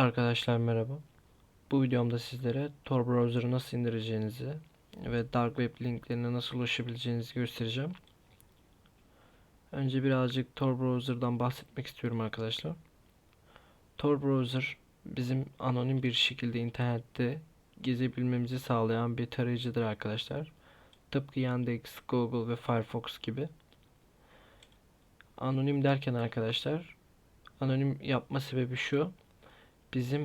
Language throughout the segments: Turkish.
Arkadaşlar merhaba. Bu videomda sizlere Tor browser'ı nasıl indireceğinizi ve dark web linklerine nasıl ulaşabileceğinizi göstereceğim. Önce birazcık Tor browser'dan bahsetmek istiyorum arkadaşlar. Tor browser bizim anonim bir şekilde internette gezebilmemizi sağlayan bir tarayıcıdır arkadaşlar. Tıpkı Yandex, Google ve Firefox gibi. Anonim derken arkadaşlar, anonim yapma sebebi şu bizim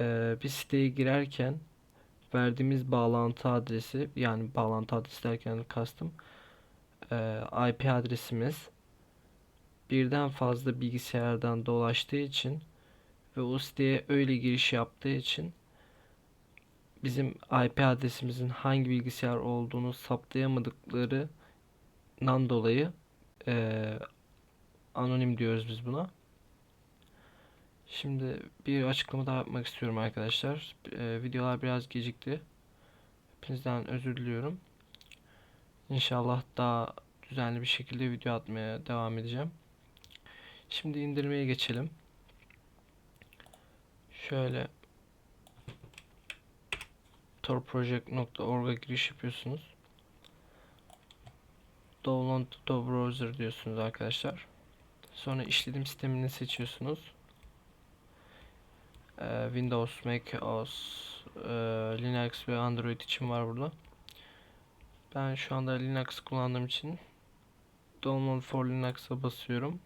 eee, bir siteye girerken verdiğimiz bağlantı adresi yani bağlantı adresi derken kastım eee, IP adresimiz birden fazla bilgisayardan dolaştığı için ve o siteye öyle giriş yaptığı için bizim IP adresimizin hangi bilgisayar olduğunu saptayamadıklarından dolayı eee, anonim diyoruz biz buna. Şimdi bir açıklama daha yapmak istiyorum arkadaşlar. Ee, videolar biraz gecikti. Hepinizden özür diliyorum. İnşallah daha düzenli bir şekilde video atmaya devam edeceğim. Şimdi indirmeye geçelim. Şöyle torproject.org'a giriş yapıyorsunuz. Download to browser diyorsunuz arkadaşlar. Sonra işletim sistemini seçiyorsunuz. Ee, Windows, Mac OS, e, Linux ve Android için var burada. Ben şu anda Linux kullandığım için Download for Linux'a basıyorum.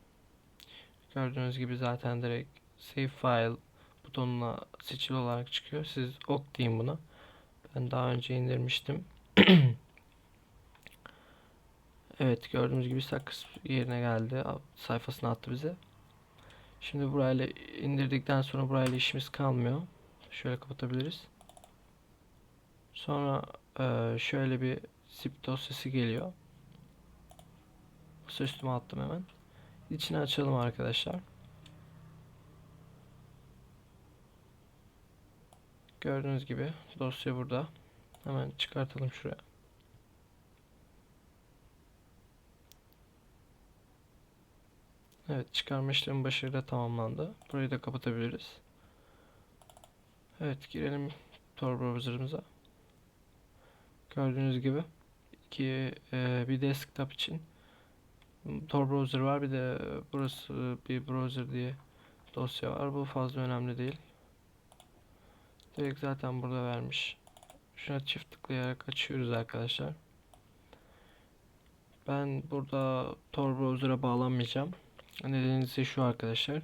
Gördüğünüz gibi zaten direkt Save File butonuna seçili olarak çıkıyor. Siz OK deyin buna. Ben daha önce indirmiştim. Evet gördüğünüz gibi sakız yerine geldi. Sayfasına attı bize. Şimdi burayla indirdikten sonra burayla işimiz kalmıyor. Şöyle kapatabiliriz. Sonra eee, şöyle bir zip dosyası geliyor. Bu üstüme attım hemen. İçini açalım arkadaşlar. Gördüğünüz gibi dosya burada. Hemen çıkartalım şuraya. Evet çıkarma işlemi başarıyla tamamlandı. Burayı da kapatabiliriz. Evet girelim Tor browser'ımıza. Gördüğünüz gibi iki e, bir desktop için Tor browser var bir de burası bir browser diye dosya var. Bu fazla önemli değil. Direkt zaten burada vermiş. Şuna çift tıklayarak açıyoruz arkadaşlar. Ben burada Tor browser'a bağlanmayacağım. Nedeni ise şu arkadaşlar.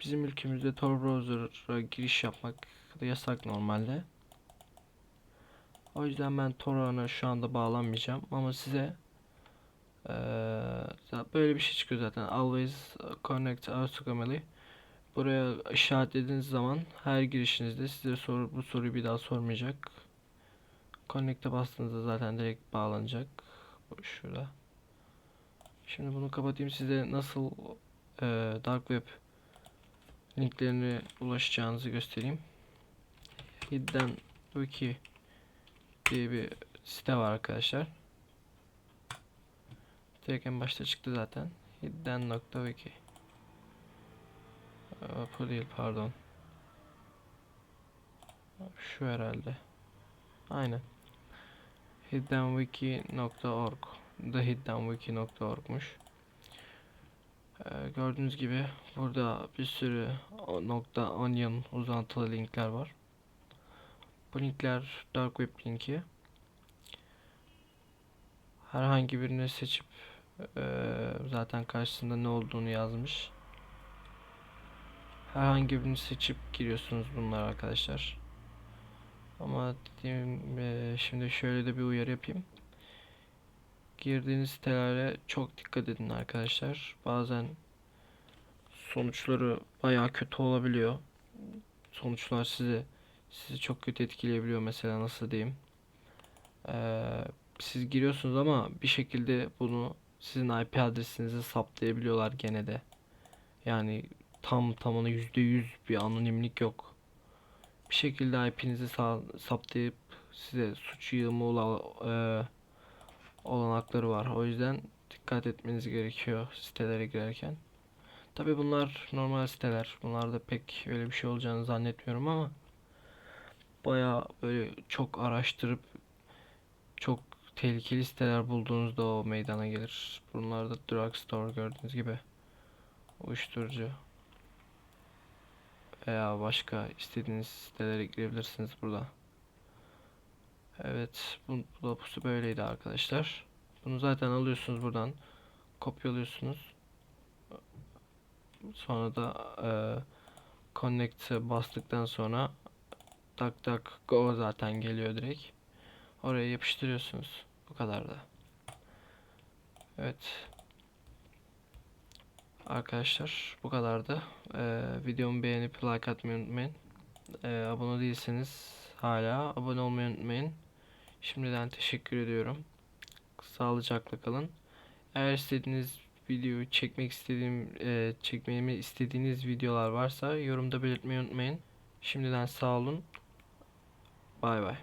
Bizim ülkemizde Tor browser'a giriş yapmak yasak normalde. O yüzden ben Tor ağına şu anda bağlanmayacağım ama size eee, böyle bir şey çıkıyor zaten. Always connect automatically. Buraya işaretlediğiniz zaman her girişinizde size soru, bu soruyu bir daha sormayacak. Connect'e bastığınızda zaten direkt bağlanacak. Şurada. Şimdi bunu kapatayım size nasıl e, dark web linklerine ulaşacağınızı göstereyim. Hidden Wiki diye bir site var arkadaşlar. Direkt başta çıktı zaten. Hidden.wiki Aa, Bu değil pardon. Şu herhalde. Aynen. hiddenwiki.org thehiddenwiki.org'muş. Ee, gördüğünüz gibi burada bir sürü nokta onion uzantılı linkler var. Bu linkler dark web linki. Herhangi birini seçip eee, zaten karşısında ne olduğunu yazmış. Herhangi birini seçip giriyorsunuz bunlar arkadaşlar. Ama dediğim eee, şimdi şöyle de bir uyarı yapayım. Girdiğiniz sitelere çok dikkat edin arkadaşlar. Bazen sonuçları bayağı kötü olabiliyor. Sonuçlar sizi sizi çok kötü etkileyebiliyor mesela nasıl diyeyim. Ee, siz giriyorsunuz ama bir şekilde bunu sizin IP adresinizi saptayabiliyorlar gene de. Yani tam tamına %100 bir anonimlik yok. Bir şekilde IP'nizi sa- saptayıp size suç yığımı e, olanakları var. O yüzden dikkat etmeniz gerekiyor sitelere girerken. Tabi bunlar normal siteler. Bunlarda pek öyle bir şey olacağını zannetmiyorum ama baya böyle çok araştırıp çok tehlikeli siteler bulduğunuzda o meydana gelir. Bunlarda drugstore gördüğünüz gibi uyuşturucu veya başka istediğiniz sitelere girebilirsiniz burada. Evet, bu, bu da pusu böyleydi arkadaşlar. Bunu zaten alıyorsunuz buradan, kopyalıyorsunuz. Sonra da e, connect'e bastıktan sonra tak tak go zaten geliyor direkt. Oraya yapıştırıyorsunuz. Bu kadar da. Evet. Arkadaşlar bu kadardı. Ee, videomu beğenip like atmayı unutmayın. Ee, abone değilseniz hala abone olmayı unutmayın. Şimdiden teşekkür ediyorum. Sağlıcakla kalın. Eğer istediğiniz videoyu çekmek istediğim e, çekmemi istediğiniz videolar varsa yorumda belirtmeyi unutmayın. Şimdiden sağ olun. Bay bay.